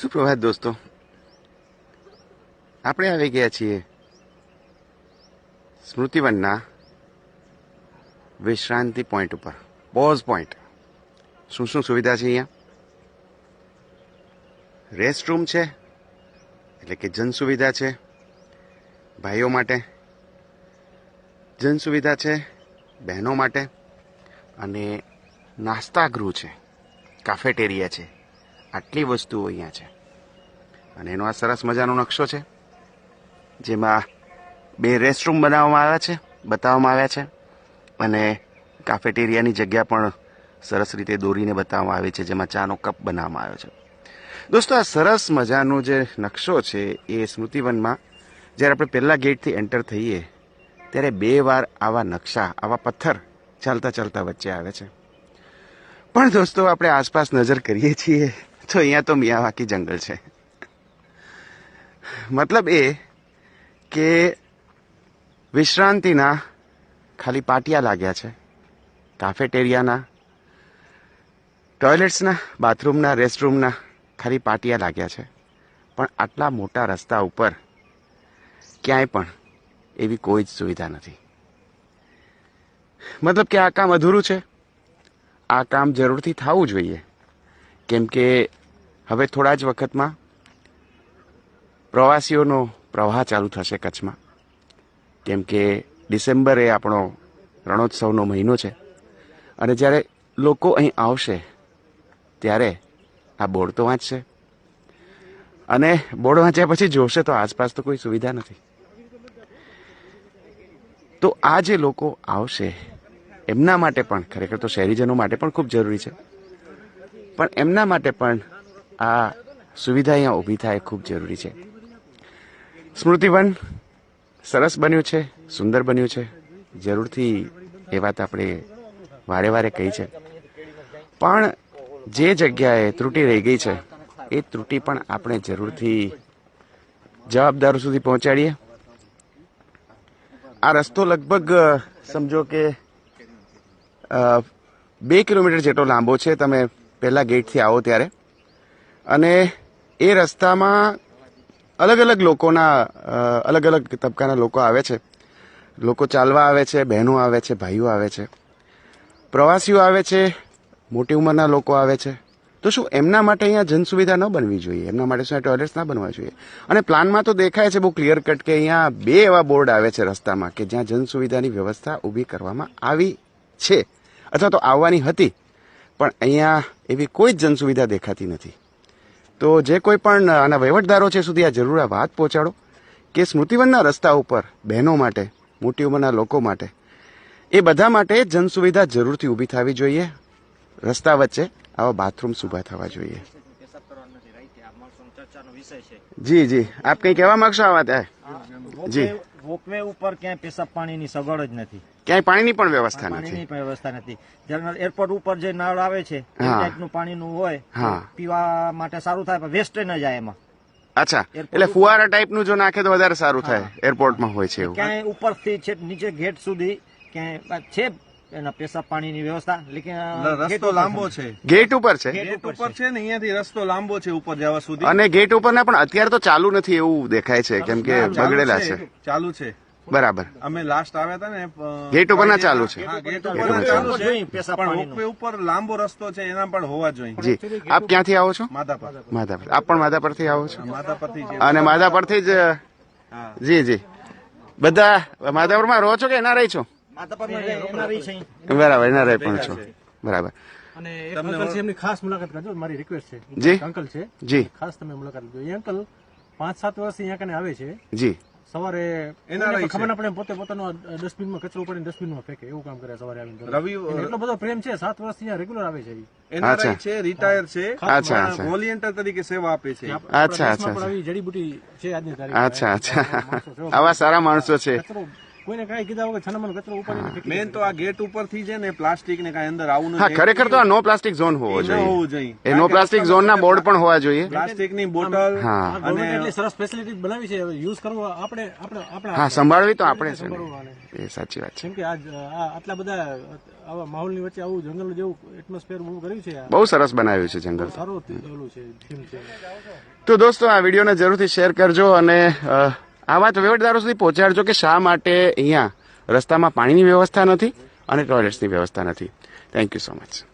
સુપ્રભાત દોસ્તો? આપણે આવી ગયા છીએ સ્મૃતિવનના વિશ્રાંતિ પોઈન્ટ ઉપર. પોઝ પોઈન્ટ શું શું સુવિધા છે અહીંયા? રેસ્ટ રૂમ છે, એટલે કે જન સુવિધા છે, ભાઈઓ માટે જન સુવિધા છે, બહેનો માટે અને નાસ્તા ગૃહ છે કાફેટેરિયા છે. આટલી વસ્તુઓ અહીંયા છે. અને એનો આ સરસ મજાનો નકશો છે, જેમાં બે રેસ્ટરૂમ બનાવવામાં આવ્યા છે, બતાવવામાં આવ્યા છે, અને કાફેટેરિયાની જગ્યા પણ સરસ રીતે દોરીને બતાવવામાં આવી છે, જેમાં ચાનો કપ બનાવવામાં આવ્યો છે. દોસ્તો, આ સરસ મજાનો જે નકશો છે, એ સ્મૃતિવનમાં જ્યારે આપણે પહેલા ગેટથી એન્ટર થઈએ, ત્યારે બે વાર આવા નકશા, આવા પથ્થર ચાલતા ચાલતા વચ્ચે આવે છે. પણ દોસ્તો, આપણે આસપાસ નજર કરીએ છીએ તો અહીંયા તો મિયાવાકી જંગલ છે. મતલબ એ કે વિશ્રાંતિના ખાલી પાટિયા લાગ્યા છે. કાફેટેરિયાના, ટોયલેટ્સના, બાથરૂમના, રેસ્ટરૂમના ખાલી પાટિયા લાગ્યા છે. પણ આટલા મોટા રસ્તા ઉપર ક્યાંય પણ એવી કોઈ જ સુવિધા નથી. મતલબ કે આ કામ અધૂરું છે. આ કામ જરૂરથી થવું જોઈએ. કેમ કે હવે થોડા જ વખતમાં પ્રવાસીઓનો પ્રવાહ ચાલુ થશે કચ્છમાં. કેમ કે ડિસેમ્બર એ આપણો રણોત્સવનો મહિનો છે. અને જ્યારે લોકો અહીં આવશે, ત્યારે આ બોર્ડ તો વાંચશે. અને બોર્ડ વાંચ્યા પછી જોશે તો આસપાસ તો કોઈ સુવિધા નથી. તો આ જે લોકો આવશે, એમના માટે પણ ખરેખર તો શહેરીજનો માટે પણ ખૂબ જરૂરી છે. પણ એમના માટે પણ આ સુવિધા અહીંયા ઊભી થાય ખૂબ જરૂરી છે. સ્મૃતિવન સરસ બન્યું છે, સુંદર બન્યું છે. જરૂરથી એ વાત આપણે વારે વારે કહી છે. પણ જે જગ્યાએ ત્રુટી રહી ગઈ છે, એ ત્રુટી પણ આપણે જરૂરથી જવાબદારો સુધી પહોંચાડીએ. આ રસ્તો લગભગ, સમજો કે બે કિલોમીટર જેટલો લાંબો છે. તમે પહેલા ગેટથી આવો ત્યારે. અને એ રસ્તામાં અલગ અલગ લોકોના અલગ અલગ તબક્કાના લોકો આવે છે. લોકો ચાલવા આવે છે, બહેનો આવે છે, ભાઈઓ આવે છે. પ્રવાસીઓ આવે છે, મોટી ઉંમરના લોકો આવે છે. તો શું એમના માટે અહીંયા જન સુવિધા ન બનવી જોઈએ? એમના માટે શું ટોયલેટ્સ ના બનવા જોઈએ? અને પ્લાનમાં તો દેખાય છે બહુ ક્લિયર કટ કે અહીંયા બે એવા બોર્ડ આવે છે રસ્તામાં કે જ્યાં જન સુવિધાની વ્યવસ્થા ઊભી કરવામાં આવી છે. અથવા તો આવવાની હતી, પણ અહીંયા એવી કોઈ જ જન સુવિધા દેખાતી નથી. તો જે કોઈ પણ આના વહીવટદારો છે સુધી આ જરૂર આ વાત પહોંચાડો કે સ્મૃતિવનના રસ્તા ઉપર બહેનો માટે, મોટી ઉંમરના લોકો માટે, એ બધા માટે જન સુવિધા જરૂરથી ઊભી થવી જોઈએ. રસ્તા વચ્ચે આવા બાથરૂમ્સ ઊભા થવા જોઈએ. જી જી. આપ કઈ કહેવા માંગશો આ વાત? જી. વોકવે- ઉપર ક્યાંય પેશાબ પાણીની સગવડ જ નથી. ક્યાંય પાણીની પણ વ્યવસ્થા નથી. પણ વ્યવસ્થા નથી. જનરલ એરપોર્ટ ઉપર જે નળ આવે છે. ટાઈપનું પાણીનું હોય પીવા માટે સારું થાય પણ વેસ્ટ ન જાય એમાં. અચ્છા. એટલે ફુવારા ટાઈપનું જો નાખે તો વધારે સારું થાય એરપોર્ટમાં હોય છે એવું. ક્યાંય ઉપરથી છે નીચે ગેટ સુધી ક્યાંય છે એના પેશાબ પાણીની વ્યવસ્થા રસ્તો લાંબો છે. ગેટ ઉપર છે? ગેટ ઉપર ઉપર છે. ને અહીંયાથી રસ્તો લાંબો છે ઉપર જવા સુધી. અને ગેટ ઉપર ને પણ અત્યારે તો ચાલુ નથી એવું દેખાય છે કેમ કે બગડેલા છે. ચાલુ છે. બરાબર. અમે લાસ્ટ આવ્યા હતા ને ગેટ ઉપરના ચાલુ છે. ગેટ ઉપર છે. ચાલુ છે. પણ રોપવે ઉપર લાંબો રસ્તો છે એના પણ હોવા જોઈએ. જી. આપ ક્યાંથી આવો છો? માધાપર. માધાપર. આપ પણ માધાપરથી આવો છો? માધાપરથી અને માધાપરથી જ જી જી. બધા માધાપરમાં રહો છો કે એના રહી છો? બરાબર. એના રહે પણ છો. બરાબર. અને અંકલ એમની ખાસ મુલાકાત કરજો મારી રિક્વેસ્ટ છે. જી. અંકલ છે જી. ખાસ તમે મુલાકાત લેજો એ અંકલ પાંચ સાત વર્ષથી અહીંયા કને આવે છે. જી. સવારે ખબર ના પડે પોતે પોતાનો ડસ્ટબિનમાં કચરો ઉપાડીને ડસ્ટબિનમાં ફેંકે એવું કામ કરે સવારે આવીને રવિ એટલો બધો પ્રેમ છે સાત વર્ષથી અહીંયા રેગ્યુલર આવે છે એનઆરઆઈ છે રિટાયર છે. અચ્છા. વોલિયન્ટર તરીકે સેવા આપે છે. અચ્છા, અચ્છા, પણ આવી જડીબુટી છે આજની તારીખ. અચ્છા અચ્છા. આવા સારા માણસો છે. કચરો કોઈને કાંઈ કીધા વગર છાનામાનો કચરો ઉપાડીને મેન તો આ ગેટ ઉપરથી છે ને પ્લાસ્ટિક ને કાંઈ અંદર આવું હા ખરેખર તો આ નો પ્લાસ્ટિક ઝોન હોવો ન હોવું જોઈએ. જોઈએ એ નો પ્લાસ્ટિક ઝોનના બોર્ડ પણ હોવા જોઈએ. પ્લાસ્ટિકની બોટલ હા. એટલી સરસ ફેસિલિટી બનાવી છે યુઝ કરવો આપણે આપણે આપણે હા સંભાળવી તો આપણે છે એ સાચી વાત છે. કેમ કે આ આટલા બધા આવા માહોલની વચ્ચે આવું જંગલ જેવું એટમોસ્ફિયર બહુ કર્યું છે બહુ સરસ બનાવ્યું છે જંગલ સારું છે તો દોસ્તો આ વિડીયોને જરૂરથી શેર કરજો અને આ વાત વહીવટદારો સુધી પહોંચાડજો કે શા માટે અહીંયા રસ્તામાં પાણીની વ્યવસ્થા નથી અને ટોયલેટ્સની વ્યવસ્થા નથી. Thank you so much